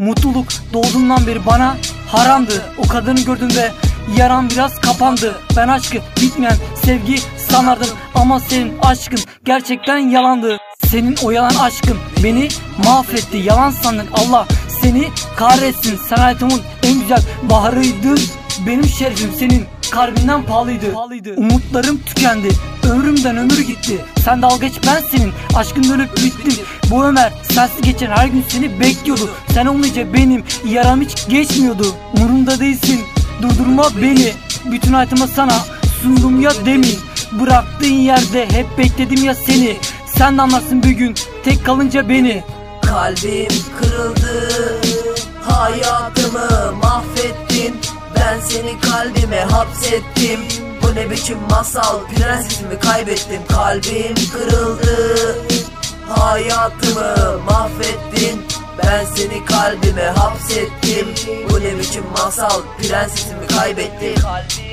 Mutluluk doğduğundan beri bana haramdı. O kadını gördüm ve yaram biraz kapandı. Ben aşkı bitmeyen sevgi sanardım Ama senin aşkın gerçekten yalandı. Senin o yalan aşkın beni mahvetti. Yalan sandın Allah seni kahretsin. Sen hayatımın en güzel baharıydın. Benim şerefim senin kalbinden pahalıydı. Umutlarım tükendi. Ömrümden ömür gitti. Sen dalga geç ben senin. Aşkın dönüp bittim. Bu Ömer sensiz geçen her gün seni bekliyordu. Sen olmayınca benim yaram hiç geçmiyordu. Umurumda değilsin. Durdurma beni. Bütün hayatıma sana sundum ya demin. Bıraktığın yerde hep bekledim ya seni. Sen de anlarsın bir gün tek kalınca beni. Kalbim kırıldı seni kalbime hapsettim. Bu ne biçim masal? Prensesimi kaybettim. Kalbim kırıldı. Hayatımı mahvettin. Ben seni kalbime hapsettim. Bu ne biçim masal? Prensesimi kaybettim. Kalbim